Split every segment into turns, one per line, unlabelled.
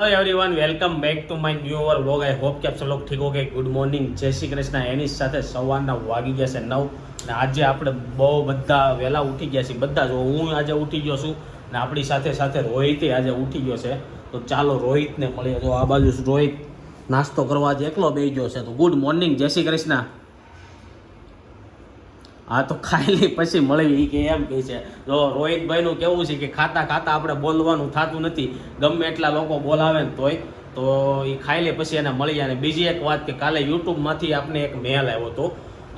Hello everyone welcome back to my new over vlog I hope કે આપ સૌ ઠીક ઓકે ગુડ મોર્નિંગ જય શ્રી કૃષ્ણ. એની સાથે સવારના વાગી ગયા છે નવ અને આજે આપણે બહુ બધા વહેલા ઉઠી ગયા છીએ. બધા જો હું આજે ઉઠી ગયો છું અને આપણી સાથે સાથે રોહિતે આજે ઉઠી ગયો છે. તો ચાલો રોહિતને મળીએ. તો આ બાજુ રોહિત નાસ્તો કરવા આજે એકલો બેસી ગયો છે. તો ગુડ મોર્નિંગ જય શ્રી કૃષ્ણ. હા, તો ખાઈ પછી મળી એ કે એમ કહે છે, જો રોહિતભાઈનું કેવું છે કે ખાતા ખાતા આપણે બોલવાનું થતું નથી, ગમે એટલા લોકો બોલાવે ને તોય. તો એ ખાઈ લે પછી એને મળી અને બીજી એક વાત કે કાલે યુટ્યુબમાંથી આપણે એક મેલ આવ્યો હતો.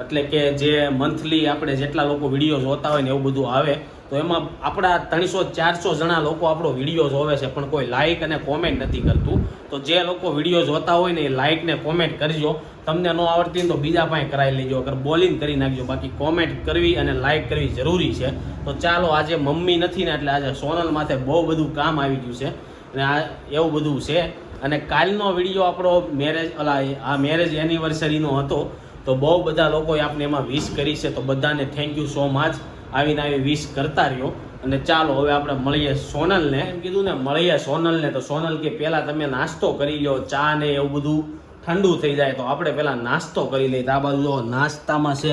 એટલે કે જે મંથલી આપણે જેટલા લોકો વીડિયો જોતા હોય ને એવું બધું આવે, તો એમાં આપણા ત્રણસો ચારસો જણા લોકો આપણો વીડિયો જોવે છે, પણ કોઈ લાઇક અને કોમેન્ટ નથી કરતું. તો જે લોકો વીડિયો જોતા હોય ને એ લાઇક ને કોમેન્ટ કરજો. તમને ન આવડતી તો બીજા પાસે કરાવી લેજો. અગર બોલિંગ કરી નાખજો. બાકી કોમેન્ટ કરવી અને લાઇક કરવી જરૂરી છે. તો ચાલો, આજે મમ્મી નથી ને એટલે આજે સોનલ માથે બહુ બધું કામ આવી ગયું છે. અને આ એવું બધું છે. અને કાલનો વીડિયો આપણો મેરેજ અલા આ મેરેજ એનિવર્સરીનો હતો. તો બહુ બધા લોકોએ આપણે એમાં વિશ કરી છે. તો બધાને થેન્ક યુ સો મચ આવીને આવી વિશ કરતા રહ્યો. અને ચાલો, હવે આપણે મળીએ સોનલને. એમ કીધું ને, મળીએ સોનલને. તો સોનલ કે, પહેલાં તમે નાસ્તો કરી લો ચા ને એવું બધું. ઠંડુ થઈ જાય તો આપણે પહેલાં નાસ્તો કરી લઈએ. આ બાજુ જો નાસ્તામાં છે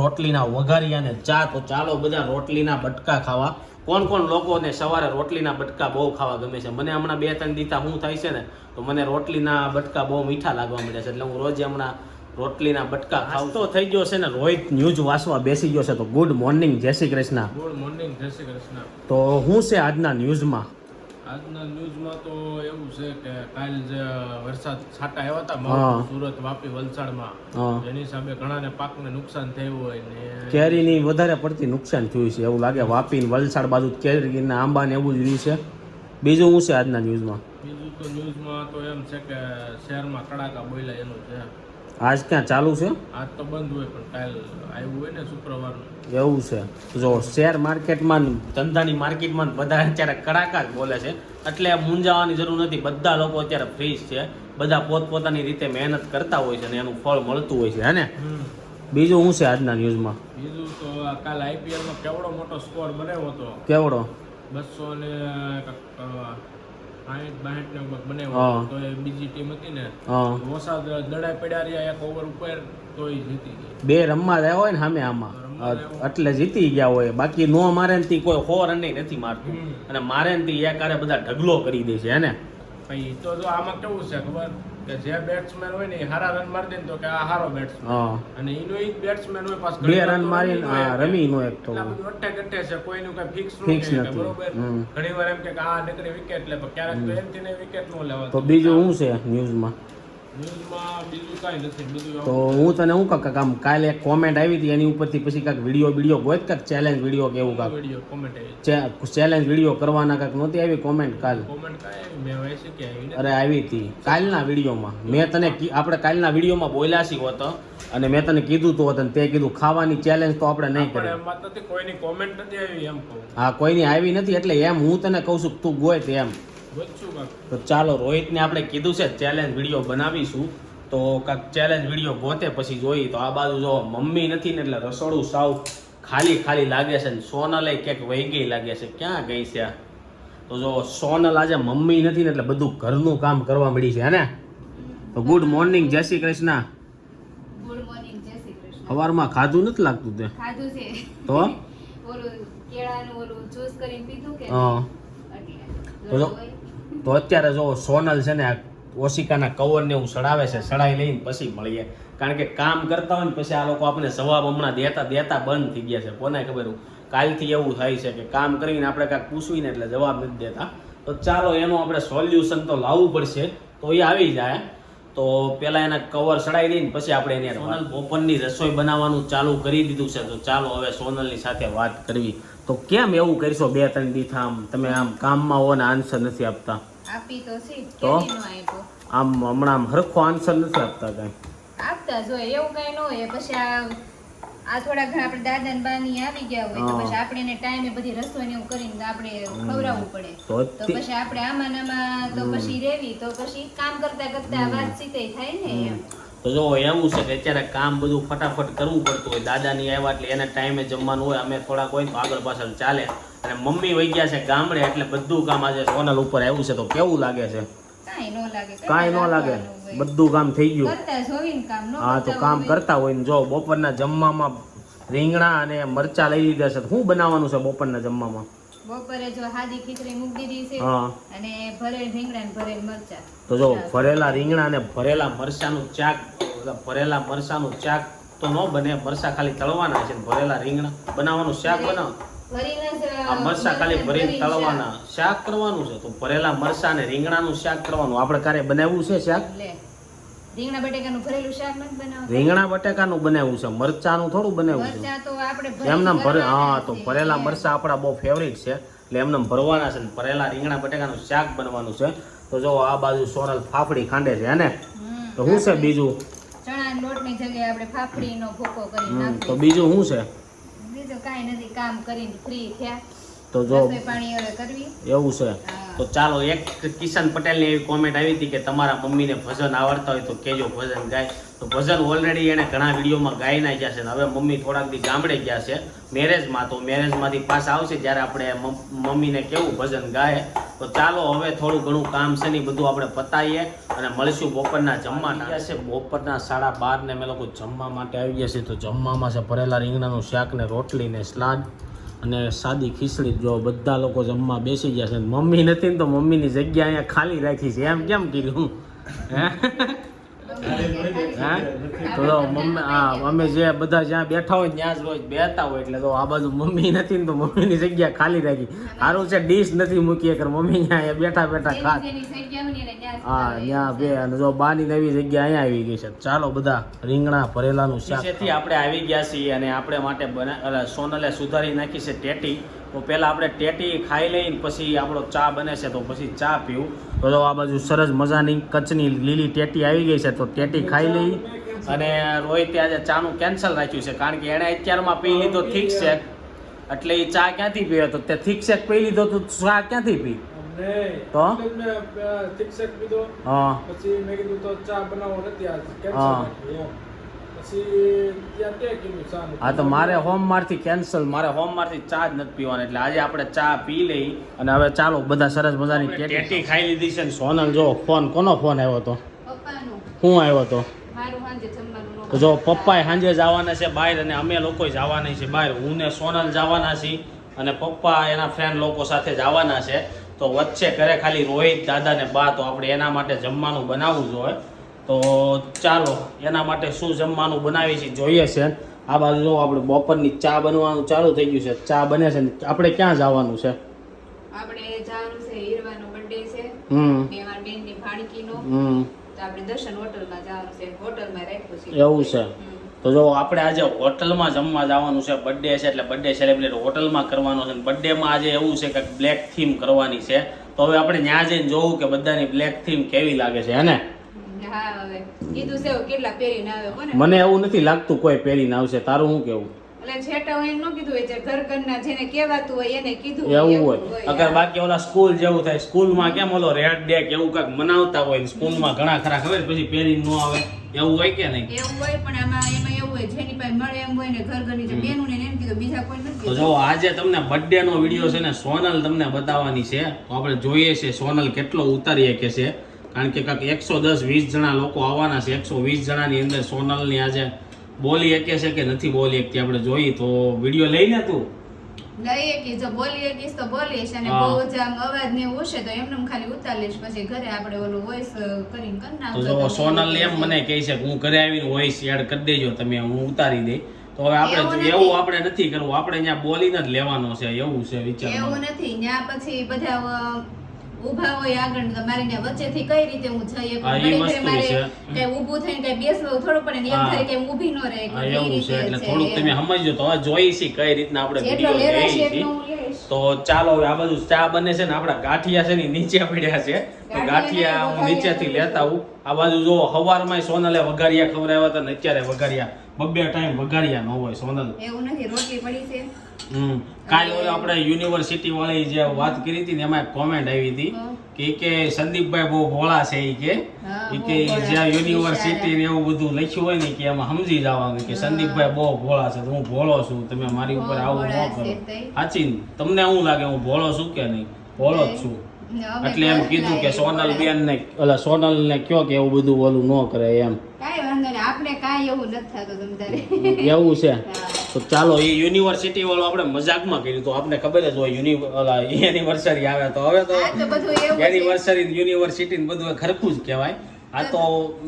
રોટલીના વઘારિયા અને ચા તો ચાલો બધા રોટલીના બટકા ખાવા. કોણ કોણ લોકોને સવારે રોટલીના બટકા બહુ ખાવા ગમે છે? મને હમણાં બે ત્રણ દીતા શું થાય છે ને તો મને રોટલીના બટકા બહુ મીઠા લાગવા મળ્યા છે. એટલે હું રોજ હમણાં રોટલીના બટકા ખાવ તો થઈ ગયો છે ને રોહિત ન્યૂઝ વાંચવા બેસી ગયો છે તો ગુડ મોર્નિંગ જય શ્રી કૃષ્ણ.
ગુડ મોર્નિંગ જય શ્રી કૃષ્ણ.
તો હું છે આજના ન્યૂઝમાં?
આજના ન્યૂઝમાં તો એવું છે કે કાલ જે વરસાદ છાંટા આવ્યા હતા. સુરત વાપી વલસાડમાં. એની સામે ઘણાને પાકને નુકસાન થયું હોય ને
કેરીની વધારે પડતી નુકસાન થયું છે એવું લાગે વાપી ને વલસાડ બાજુ કેરી ને આંબા ને એવું જ રહ્યું છે બીજું શું છે આજના ન્યૂઝમાં
બીજું તો ન્યૂઝમાં તો એમ છે કે શહેરમાં કડાકા બોલ્યા એનું છે
આજ ક્યાં ચાલુ છે?
આજ તો બંધ હોય પણ કાલ આવ્યું હોય ને શુક્રવારનું.
એવું છે. જો શેર માર્કેટમાં ધંધાની માર્કેટમાં બધા અત્યારે કડાકા જ બોલે છે. એટલે મૂંઝાવાની જરૂર નથી. બધા લોકો અત્યારે ફ્રી છે. બધા પોતપોતાની રીતે મહેનત કરતા હોય છે અને એનું ફળ મળતું હોય છે. હે ને? બીજું શું છે આજના ન્યૂઝમાં?
બીજું તો કાલ આઈપીએલમાં કેવડો મોટો સ્કોર બનાવ્યો હતો.
કેવડો?
બસો ને સાઠ બાઠ ને. બનાવ્યો તો એ બીજી ટીમ હતી ને
હા.
ઓછા દડાઈ પડ્યા રહ્યા એક ઓવર ઉપર જીતી ગઈ.
બે રમવા રહ્યા હોય ને સામે આમાં. એટલે જીતી ગયા હોય. બાકી નો મારે ને કોઈ સો રન નથી મારતું. અને મારે ને એક આરે બધા ઢગલો કરી દે છે હે ને?
તો જો આમાં કેવું છે ખબર? કે જે બેટ્સમેન હોય ને એ હારા રન મારી દે ને તો કે આ સારો બેટ્સમેન અને એનો એક બેટ્સમેન હોય પાછો
બે રન મારી રમી નો એક તો.
અટ્ટે કટ્ટે છે કોઈનું કઈ ફિક્સ નથી. બરોબર.
ઘણીવાર
ઘણી વાર એમ કે આ નકરી વિકેટ લે પણ ક્યારેક તો એમથી ને વિકેટ નો લેવા
તો બીજું શું છે ન્યૂઝમાં તો હું તને હું કાંક આમ કાલે એક કોમેન્ટ આવી હતી એની ઉપરથી પછી કાંક વીડિયો વીડિયો ગોત કાંક ચેલેન્જ વીડિયો કે એવું કાંક. ચેલેન્જ વીડિયો કરવાના કાંક નહોતી આવી કોમેન્ટ કાલ? અરે આવી હતી. કાલના વિડીયોમાં મેં તને આપણે કાલના વિડીયોમાં બોલ્યા છીએ હોત અને મેં તને કીધું તો હતું તે કીધું ખાવાની ચેલેન્જ તો આપણે નહીં
આવી એમ
હા કોઈની આવી નથી એટલે એમ હું તને કહું છું તું ગોય એમ. તો ચાલો રોહિતને આપણે કીધું છે ચેલેન્જ વીડિયો બનાવીશું. તો કાંક ચેલેન્જ વીડિયો ગોતે પછી જોઈ. તો આ બાજુ જો મમ્મી નથી ને એટલે રસોડું સાવ ખાલી ખાલી લાગે છે ને સોનલે ક્યાંક વહી ગઈ લાગે છે. ક્યાં ગઈ છે તો જો સોનલ આજે મમ્મી નથી ને એટલે બધું ઘરનું કામ કરવા મળી છે હે ને તો ગુડ મોર્નિંગ જય શ્રી કૃષ્ણ.
ગુડ મોર્નિંગ જય શ્રી કૃષ્ણ.
સવારમાં ખાધું નથી લાગતું તે?
ખાધું છે.
તો?
ઓલું કેળાનું ઓલું જ્યુસ કરીને પીધું કે
હા. તો અત્યારે જો સોનલ છે ને ઓશિકાના કવરને એવું સડાવે છે સડાઈ લઈને પછી મળીએ. કારણ કે કામ કરતા હોય ને પછી આ લોકો આપણે જવાબ હમણાં દેતા દેતા બંધ થઈ ગયા છે. કોને ખબર કાલથી એવું થાય છે કે કામ કરીને આપણે કાંઈક પૂછવીને એટલે જવાબ નથી દેતા. તો ચાલો એનું આપણે સોલ્યુશન તો લાવવું પડશે. તો એ આવી જાય. તો પહેલાં એના કવર સડાઈ દઈને પછી આપણે એને સોનલ બપોરની રસોઈ બનાવવાનું ચાલુ કરી દીધું છે. તો ચાલો હવે સોનલની સાથે વાત કરવી. તો કેમ એવું કરશો? બે ત્રણ દિવસ આમ તમે આમ કામમાં હો ને આન્સર નથી આપતા.
આપી તો છે
તો? આમ હમણાં હરખો આન્સર નથી આપતા કાંઈ.
આપતા જ એવું કઈ ન હોય. પછી આ આ થોડા ઘણા આપણે દાદા ને બાની આવી ગયા હોય તો પછી આપણે એને ટાઈમે બધી રસોઈ ને એવું કરીને આપણે ખવડાવવું પડે.
તો
પછી આપણે આમાં નામાં તો પછી રેવી તો પછી કામ કરતા કરતા વાતચીત થાય ને એમ.
તો જો એવું છે કે અત્યારે કામ બધું ફટાફટ કરવું પડતું હોય દાદાની આવ્યા એટલે એને ટાઈમે જમવાનું હોય અમે થોડાક હોય તો આગળ પાછળ ચાલે. અને મમ્મી વહી ગયા છે ગામડે એટલે બધું કામ આજે સોનલ ઉપર આવ્યું છે તો કેવું લાગે છે?
કાંઈ ન લાગે.
બધું કામ થઈ ગયું. હા તો કામ કરતા હોય ને જો બપોરના જમવામાં રીંગણા અને મરચા લઈ લીધા છે. શું બનાવવાનું છે બપોરના જમવામાં?
બપોરે જો હાદી ખીચડી મૂકી દીધી છે અને ભરેલ રીંગણા ને ભરેલ મરચા.
તો જો ભરેલા રીંગણા અને ભરેલા મરચાનું ચાક ભરેલા મરચાનું ચાક તો ન બને મરચા ખાલી તળવાના છે ને ભરેલા રીંગણા બનાવવાનું શાક બનાવ. આ મરચા ખાલી ભરીને તળવાના શાક. કરવાનું છે. તો ભરેલા મરચા અને રીંગણાનું શાક કરવાનું. આપણે ક્યારે બનાવ્યું છે શાક?
રીંગણા બટેકાનું ભરેલું શાક નથી બનાવવું
રીંગણા બટેકાનું બનાવ્યું છે મરચાનું થોડું બનાવ્યું છે.
મરચા તો આપણે ભરીને
ભરે હા તો ભરેલા મરચા આપણા બહુ ફેવરિટ છે. એટલે એમને ભરવાના છે ને ભરેલા રીંગણા બટેકાનું શાક બનવાનું છે. તો જો આ બાજુ સોનલ ફાફડી ખાંડે છે ને? તો શું છે બીજું?
ચણા લોટની જગ્યાએ આપણે ફાફડીનો ભૂકો કરી
હમ, તો બીજું શું છે?
બીજું કાંઈ નથી કામ કરીને ફ્રી થયા.
તો જો
પાણી હવે કરવી.
એવું છે. તો ચાલો એક કિશન પટેલની એવી કોમેન્ટ આવી હતી કે તમારા મમ્મીને ભજન આવડતા હોય તો કેજો ભજન ગાય. તો ભજન ઓલરેડી એને ઘણા વિડીયોમાં ગાઈ નાખ્યા છે ને હવે મમ્મી થોડાક દી ગામડે ગયા છે મેરેજમાં તો મેરેજમાંથી પાછા આવશે જ્યારે આપણે મમ્મીને કેવું ભજન ગાય. તો ચાલો હવે થોડું ઘણું કામ છે ને બધું આપણે પતાવીએ અને મળીશું બપોરના જમવા. ગયા છે બપોરના સાડા બાર ને અમે લોકો જમવા માટે આવી ગયા છે. તો જમવામાં છે ભરેલા રીંગણાનું શાક ને રોટલી ને સલાડ અને સાદી ખીચડી જો બધા લોકો જમવા બેસી ગયા છે. મમ્મી નથી ને તો મમ્મીની જગ્યા અહીંયા ખાલી રાખી છે. એમ કેમ કીધું હે? હે? તો જો મમ્મી હા અમે જે બધા જ્યાં બેઠા હોય ત્યાં જ રોજ બેઠા હોય એટલે તો આ બાજુ મમ્મી નથી ને તો મમ્મીની જગ્યા ખાલી રાખી. સારું છે ડીશ નથી મૂકી એક મમ્મી ત્યાં બેઠા બેઠા ખાત હા ત્યાં બે અને જો બાની નવી જગ્યા અહીંયા આવી ગઈ છે. ચાલો બધા રીંગણા ભરેલાનું શાક આપણે આવી ગયા છીએ અને આપણે માટે બના સોનલે સુધારી નાખી છે ટેટી. તો પહેલાં આપણે ટેટી ખાઈ લઈને પછી આપણો ચા બને છે તો પછી ચા પીવું. તો આ બાજુ સરસ મજાની કચ્છની લીલી ટેટી આવી ગઈ છે તો ટેટી ખાઈ લઈ. અને રોહિતે આજે ચાનું કેન્સલ રાખ્યું છે કારણ કે એણે અત્યારમાં પી લીધો થીક શેક એટલે એ ચા ક્યાંથી પીવે? તો તે થીક શેક પી લીધો તો ચા ક્યાંથી પી? તો? હા.
પછી મેં કીધું તો ચા બનાવવો નથી આજ.
હા.
કેન્સલ
હા તો મારે હોમમાંથી કેન્સલ મારે હોમમાંથી ચા જ નથી પીવાની એટલે આજે આપણે ચા પી લઈ અને હવે ચાલો બધા સરસ મજાની ટેટી ખાઈ લીધી છે ને સોનલ જો ફોન કોનો ફોન આવ્યો હતો
પપ્પાનું.
શું આવ્યો હતો તો જો પપ્પાએ સાંજે જવાના છે બહાર અને અમે લોકો જવાના છે બહાર. હું ને સોનલ જવાના છીએ અને પપ્પા એના ફ્રેન્ડ લોકો સાથે જવાના છે. તો વચ્ચે ઘરે ખાલી રોહિત દાદા ને બા તો આપણે એના માટે જમવાનું બનાવવું જોઈએ તો ચાલો એના માટે શું જમવાનું બનાવીએ છીએ? જોઈએ છે. આ બાજુ જો આપણે બપોરની ચા બનવાનું ચાલુ થઈ ગયું છે. ચા બને છે આપણે ક્યાં જવાનું છે?
આપણે જવાનું છે હીરવાનો બર્થડે છે.
હમ.
મેવાર બેનની ભાણકીનો.
હમ.
તો આપણે દર્શન હોટલમાં જવાનું છે. હોટલમાં રાખ્યું છે.
એવું છે. તો જો આપણે આજે હોટલમાં જમવા જવાનું છે. બર્થડે છે એટલે બર્થડે સેલિબ્રેટ હોટલમાં કરવાનો છે. બર્થડેમાં આજે એવું છે કે બ્લેક થીમ કરવાની છે. તો હવે આપણે ત્યાં જઈને જોવું કે બધાની બ્લેક થીમ કેવી લાગે છે હે ને?
હા હવે કીધું છે કેટલા પહેરીને આવે કોને
મને એવું નથી લાગતું કોઈ પહેરીને આવશે. તારું શું કેવું?
એટલે છેટા હોય એમ કીધું હોય જે ઘર ઘરના જેને કહેવાતું હોય એને કીધું
એવું હોય. અગર બાકી ઓલા સ્કૂલ જેવું થાય સ્કૂલમાં કેમ ઓલો રેડ ડે કે એવું કાંઈક મનાવતા હોય સ્કૂલમાં ઘણા ખરા ખબર પછી પહેરીને ન આવે? એવું હોય કે નહીં?
એવું હોય પણ આમાં એમાં એવું હોય જેની પાસે મળે એમ હોય ને ઘર ઘરની જે બેનું ને એને કીધું બીજા કોઈ નથી
તો જો આજે તમને બર્થડે નો વીડિયો છે ને સોનલ તમને બતાવવાની છે. તો આપણે જોઈએ છે સોનલ કેટલો ઉતારી કે છે. કારણ કે કાંક એકસો દસ વીસ જણા લોકો આવવાના છે. એકસો વીસ જણાની અંદર સોનલની આજે બોલી શકે છે કે નથી બોલી શકતી આપણે જોઈએ તો વીડિયો તું.
જો બોલી શકીશ તો બોલીશ અને બહુ જ આમ અવાજ ને હશે તો એમને એમ ખાલી ઉતારીશ પછી ઘરે આપણે ઓલું વોઇસ કરીને કરી નાખજો.
સોનલ એમ મને કહે છે કે હું ઘરે આવીને વોઇસ એડ કરી દેજો તમે હું ઉતારી દઈ. તો હવે આપણે. એવું આપણે નથી કરવું આપણે અહીંયા બોલીને જ લેવાનો છે એવું છે વિચાર
એવું નથી. ત્યાં પછી બધા ઊભા હોય આગળ તમારે ને વચ્ચેથી કઈ રીતે હું જઈએ
હા, વસ્તુ
મારે કઈ ઊભું થઈને કઈ બેસવું થોડું પણ ને થાય કે ઊભી ન રહે કે
એવું છે. એટલે થોડુંક તમે સમજજો તો હવે જોઈ છી કઈ રીતના આપણે વિડિયો
લઈ હું.
તો ચાલો હવે આ બધું ચા બને છે ને આપણા ગાંઠિયા છે ને નીચે પડ્યા છે. તો
ગાંઠિયા
હું નીચેથી લેતા આવું. આ બાજુ જો હવારમાં સોનલે વઘારિયા ખવડાવ્યા હતા ને અત્યારે વઘારિયા. બબ્બે ટાઈમ વઘારિયા ન હોય સોનલ.
એવું નથી રોટલી પડી છે.
કાલે ઓલે આપણે યુનિવર્સિટી વાળી જે વાત કરી હતી ને એમાં કોમેન્ટ આવી હતી કે કે સંદીપભાઈ બહુ ભોળા છે એ કે. કે જ્યાં યુનિવર્સિટી ને એવું બધું લખ્યું હોય ને કે એમાં સમજી જવાનું કે સંદીપભાઈ બહુ ભોળા છે તો હું ભોળો છું તમે મારી ઉપર આવું ન કરો. સાચી? તમને એવું લાગે હું ભોળો છું કે નહીં? ભોળો જ છું. એટલે એમ કીધું કે સોનલ બેન ને ઓલા સોનલ ને કયો કે એવું બધું ઓલું ન કરે એમ.
કાંઈ વાંધો નહીં આપણે કાંઈ એવું નથી થતું તમ
એવું છે. તો ચાલો એ યુનિવર્સિટી વાળો આપણે મજાકમાં કર્યું તો આપણે ખબર જ હોય યુનિ ઓલા એનિવર્સરી આવે તો હવે તો
બધું.
એનિવર્સરી યુનિવર્સિટી ને બધું ખરખું જ કહેવાય. આ તો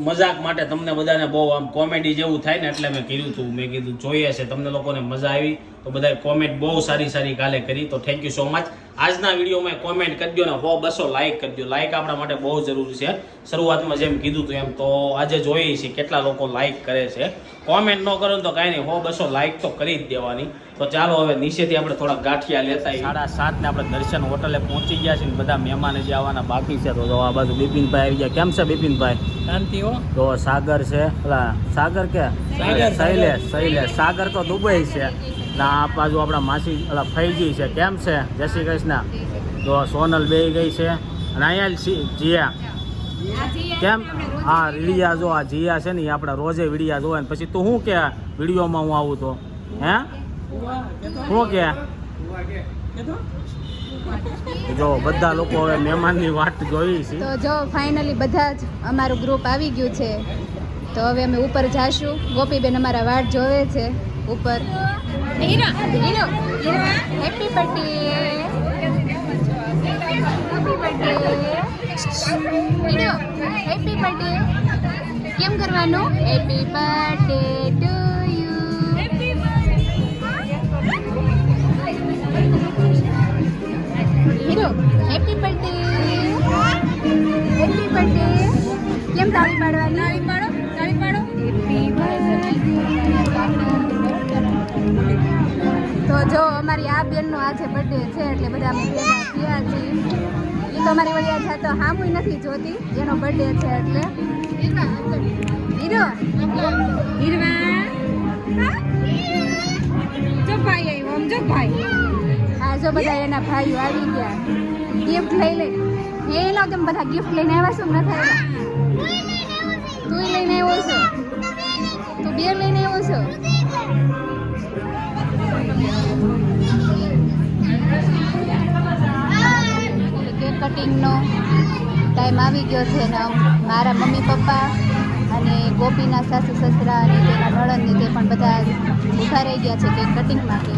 મજાક માટે તમને બધાને બહુ આમ કોમેડી જેવું થાય ને એટલે મેં કીધું હતું મેં કીધું જોઈએ છે તમને લોકોને મજા આવી. તો બધાએ કોમેન્ટ બહુ સારી સારી કાલે કરી. તો થેન્ક યુ સો મચ આજના વિડીયોમાં કોમેન્ટ કરજો ને હો બસો લાઈક કરજો લાઇક આપણા માટે બહુ જરૂરી છે. શરૂઆતમાં જેમ કીધું હતું એમ તો આજે જોઈએ છીએ કેટલા લોકો લાઇક કરે છે. કોમેન્ટ ન કરો ને તો કાંઈ નહીં હો બસો લાઇક તો કરી જ દેવાની. તો ચાલો હવે નીચેથી આપણે થોડા ગાંઠિયા લેતા. સાડા સાતને આપણે દર્શન હોટલે પહોંચી ગયા છીએ ને બધા મહેમાન જે આવવાના બાકી છે. તો જો આ બાજુ બિપિનભાઈ આવી ગયા. કેમ છે બિપિનભાઈ?
શાંતિ હો.
તો સાગર છે. સાગર કે?
સાગર,
શૈલેષ શૈલેષ. સાગર તો દુબઈ છે. આ બાજુ આપણા માસી, ઓલા ફૈજી છે. કેમ છે? જય શ્રી કૃષ્ણ. તો સોનલ બે ગઈ છે. અને અહીંયા જીયા. કેમ? હા રીડિયા જો, આ જીયા છે ને, એ આપણા રોજે વિડિયા જોવે ને, પછી તું શું કે વિડીયોમાં હું આવું તો? હે? શું કે? જો, બધા લોકો હવે મહેમાનની વાટ જોઈ છે.
તો જો ફાઇનલી બધા જ અમારું ગ્રુપ આવી ગયું છે. તો હવે અમે ઉપર જાશું. ગોપીબેન અમારા વાટ જોવે છે, ઉપર. Hero hero happy birthday happy birthday hero happy birthday કેમ કરવાનું? હેપી બર્થડે બેનનો આજે બર્થડે છે એટલે બધા અમે ભેગા થયા છીએ. એ તો અમારી વળી આજે તો હામુય નથી જોતી, એનો બર્થડે છે એટલે. હીરો? હીરવા જો ભાઈ આવ્યો જો બધા એના ભાઈઓ આવી ગયા. ગિફ્ટ લઈ લઈ. એ લો તમે બધા ગિફ્ટ લઈને આવ્યા શું નથી આવ્યા તું લઈને આવ્યો છો? તું બે લઈને આવ્યો છો? કેક કટિંગનો ટાઈમ આવી ગયો છે ને મારા મમ્મી પપ્પા અને ગોપીના સાસુ સસરા અને તેના નળનને તે પણ બધા ઊભા રહી ગયા છે કેક કટિંગ માટે.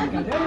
હીરો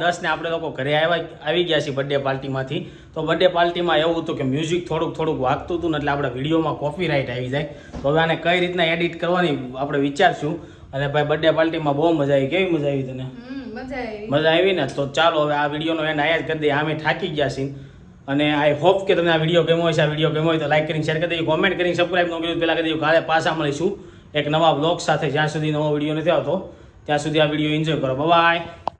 દસ ને આપણે લોકો ઘરે આવ્યા આવી ગયા છીએ બર્થડે પાર્ટીમાંથી તો બર્થડે પાર્ટીમાં એવું હતું કે મ્યુઝિક થોડુંક થોડુંક વાગતું હતું ને એટલે આપણે વિડીયોમાં કોપી રાઇટ આવી જાય. તો હવે આને કઈ રીતના એડિટ કરવાની આપણે વિચારશું. અને ભાઈ બર્થડે પાર્ટીમાં બહુ મજા આવી. કેવી મજા આવી તને?
મજા આવી.
ને? તો ચાલો હવે આ વિડીયોનો એન્ડ આયા જ કરી દઈએ. આમે થાકી ગયા છીએ. અને આઈ હોપ કે તમને આ વીડિયો ગમ્યો છે આ વીડિયો ગમ્યો હોય તો લાઈક કરીને શેર કરી દેજો. કોમેન્ટ કરીને સબસ્ક્રાઈબ ન કર્યું પહેલાં કરી દેજો. કાલે પાછા મળીશું. એક નવા બ્લોગ સાથે જ્યાં સુધી નવો વીડિયો નથી આવતો ત્યાં સુધી આ વીડિયો એન્જોય કરો. બાય